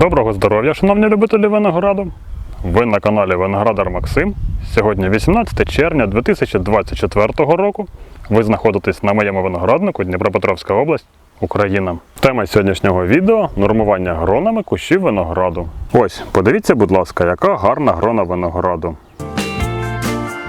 Доброго здоров'я, шановні любителі винограду! Ви на каналі Виноградар Максим. Сьогодні 18 червня 2024 року. Ви знаходитесь на моєму винограднику Дніпропетровська область, Україна. Тема сьогоднішнього відео нормування гронами кущів винограду. Ось, подивіться, будь ласка, яка гарна грона винограду.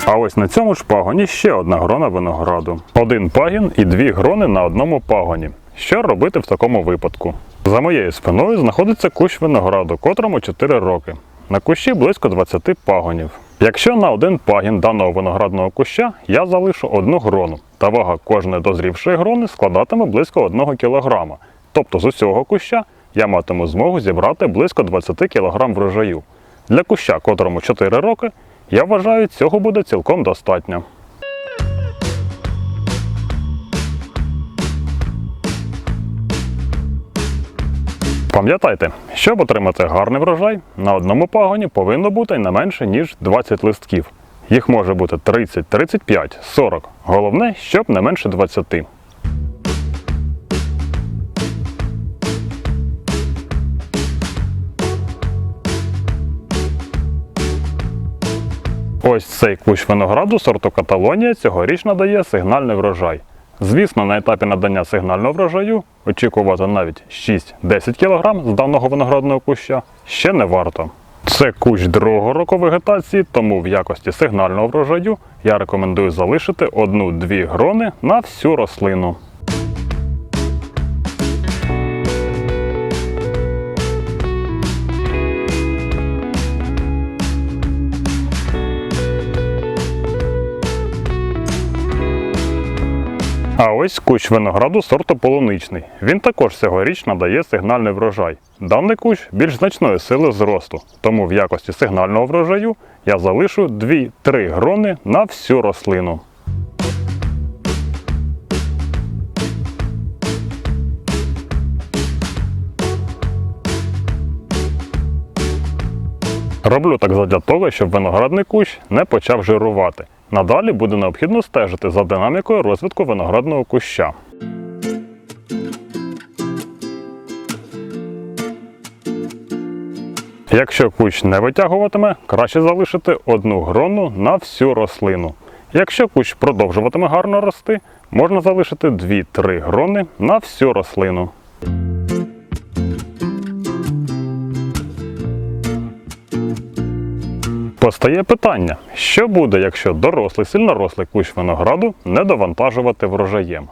А ось на цьому ж пагоні ще одна грона винограду. Один пагін і дві грони на одному пагоні. Що робити в такому випадку? За моєю спиною знаходиться кущ винограду, котрому 4 роки. На кущі близько 20 пагонів. Якщо на один пагін даного виноградного куща я залишу одну грону, та вага кожної дозрівшої грони складатиме близько 1 кг. Тобто з усього куща я матиму змогу зібрати близько 20 кг врожаю. Для куща, котрому 4 роки, я вважаю, цього буде цілком достатньо. Пам'ятайте, щоб отримати гарний врожай, на одному пагоні повинно бути не менше, ніж 20 листків. Їх може бути 30, 35, 40. Головне, щоб не менше 20. Ось цей кущ винограду сорту Каталонія цьогоріч надає сигнальний врожай. Звісно, на етапі надання сигнального врожаю очікувати навіть 6-10 кг з даного виноградного куща ще не варто. Це кущ другого року вегетації, тому в якості сигнального врожаю я рекомендую залишити одну-дві грони на всю рослину. А ось кущ винограду сорту полуничний. Він також цьогоріч надає сигнальний врожай. Даний кущ більш значної сили зросту, тому в якості сигнального врожаю я залишу 2-3 грони на всю рослину. Роблю так задля того, щоб виноградний кущ не почав жирувати. Надалі буде необхідно стежити за динамікою розвитку виноградного куща. Якщо кущ не витягуватиме, краще залишити одну грону на всю рослину. Якщо кущ продовжуватиме гарно рости, можна залишити 2-3 грони на всю рослину. Постає питання, що буде, якщо дорослий сильнорослий кущ винограду не довантажувати врожаєм?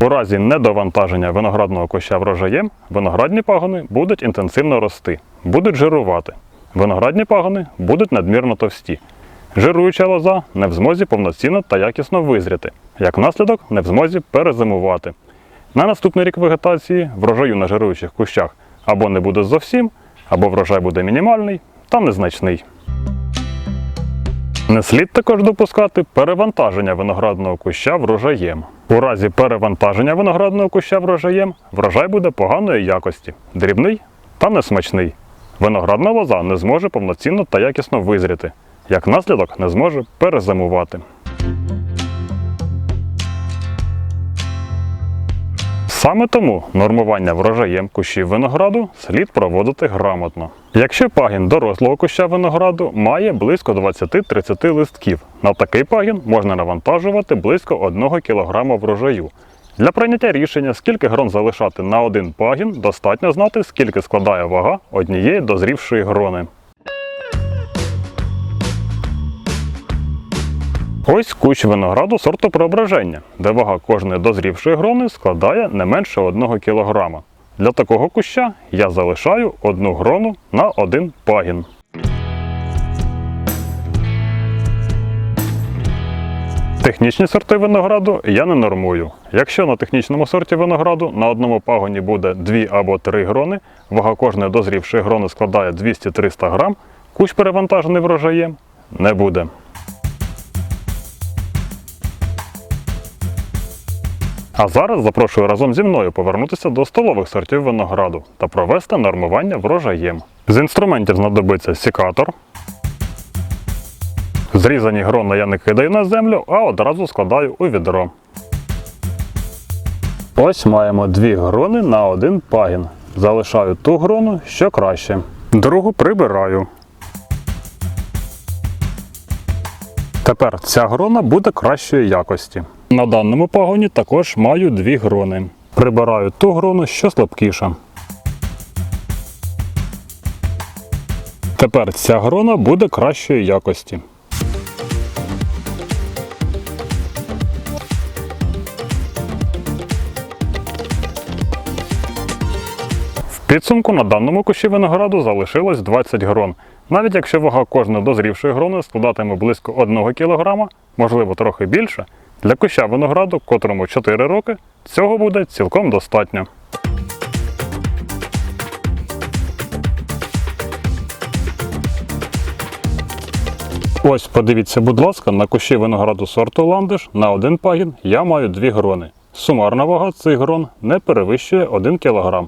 У разі недовантаження виноградного куща врожаєм виноградні пагони будуть інтенсивно рости, будуть жирувати. Виноградні пагони будуть надмірно товсті. Жируюча лоза не в змозі повноцінно та якісно визріти, як наслідок не в змозі перезимувати. На наступний рік вегетації врожаю на жируючих кущах або не буде зовсім, або врожай буде мінімальний та незначний. Не слід також допускати перевантаження виноградного куща врожаєм. У разі перевантаження виноградного куща врожаєм врожай буде поганої якості, дрібний та несмачний. Виноградна лоза не зможе повноцінно та якісно визріти, як наслідок не зможе перезимувати. Саме тому нормування врожаєм кущів винограду слід проводити грамотно. Якщо пагін дорослого куща винограду має близько 20-30 листків, на такий пагін можна навантажувати близько 1 кг врожаю. Для прийняття рішення, скільки грон залишати на один пагін, достатньо знати, скільки складає вага однієї дозрівшої грони. Ось кущ винограду сорту преображення, де вага кожної дозрівшої грони складає не менше 1 кг. Для такого куща я залишаю одну грону на один пагін. Технічні сорти винограду я не нормую. Якщо на технічному сорті винограду на одному пагоні буде 2 або 3 грони, вага кожної дозрівшої грони складає 200-300 грам, кущ перевантажений врожаєм не буде. А зараз запрошую разом зі мною повернутися до столових сортів винограду та провести нормування врожаєм. З інструментів знадобиться сікатор. Зрізані грона я не кидаю на землю, а одразу складаю у відро. Ось маємо дві грони на один пагін. Залишаю ту грону, що краще. Другу прибираю. Тепер ця грона буде кращої якості. На даному пагоні також маю дві грони. Прибираю ту грону, що слабкіша. Тепер ця грона буде кращої якості. В підсумку на даному кущі винограду залишилось 20 грон. Навіть якщо вага кожної дозрівшої грони складатиме близько 1 кг, можливо трохи більше, для куща винограду, котрому 4 роки, цього буде цілком достатньо. Ось подивіться, будь ласка, на кущі винограду сорту ландиш на один пагін я маю дві грони. Сумарна вага цих грон не перевищує 1 кг.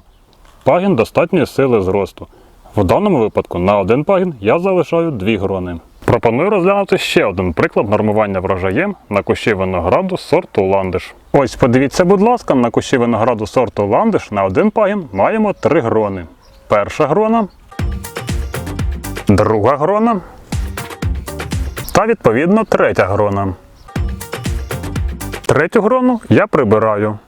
Пагін достатньої сили зросту. В даному випадку на один пагін я залишаю дві грони. Пропоную розглянути ще один приклад нормування врожаєм на кущі винограду сорту ландиш. Ось подивіться, будь ласка, на кущі винограду сорту ландиш на один пагін маємо три грони. Перша грона, друга грона та відповідно третя грона. Третю грону я прибираю.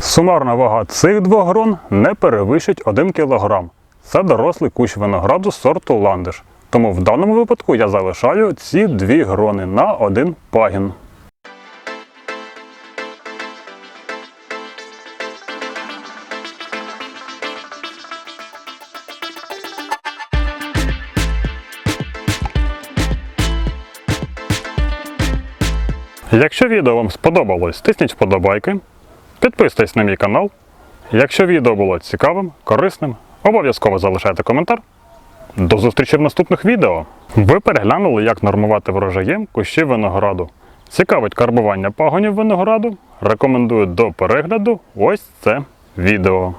Сумарна вага цих двох грон не перевищить 1 кг. Це дорослий кущ винограду сорту ландиш. Тому в даному випадку я залишаю ці дві грони на один пагін. Якщо відео вам сподобалось, тисніть вподобайки, підписуйтесь на мій канал. Якщо відео було цікавим, корисним, обов'язково залишайте коментар. До зустрічі в наступних відео. Ви переглянули, як нормувати врожаєм кущі винограду. Цікавить карбування пагонів винограду. Рекомендую до перегляду ось це відео.